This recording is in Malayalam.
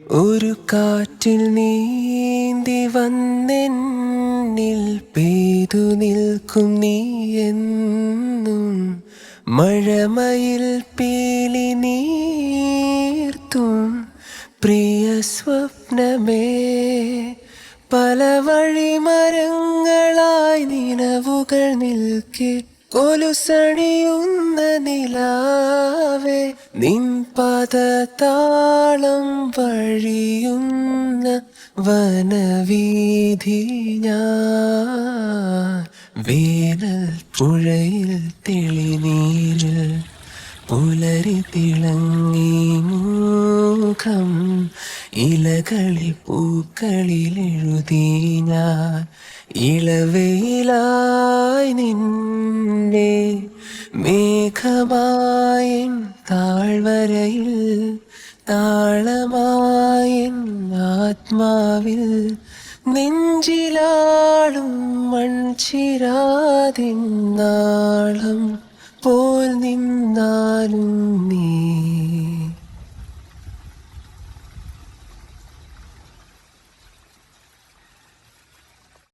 ഒരു കാറ്റിൽ നീന്തി വന്നെന്നിൽ പെയ്തു നിൽക്കും നീ എന്നും. മഴമയിൽ പീലി നീർത്തും പ്രിയ സ്വപ്നമേ. പല വഴിമരങ്ങളായി നിലവുകൾ നിൽക്കെ കൊലുസണിയുന്ന നിലാവേ താളം വഴിയുന്ന വനവീധി ഞാൻ. വേനൽ പുഴയിൽ തെളിനീരിൽ പുലരി തിളങ്ങി മുഖം ഇലകളി പൂക്കളിൽ ഞാൻ. ഇളവയിലായി നിന്നെ മേഘമായൻ താഴ്വരയിൽ താളമായൻ ആത്മാവിൽ നെഞ്ചിലാളും മൺചിരാതിൻ നാളം പോൽ നിന്നാലും നീ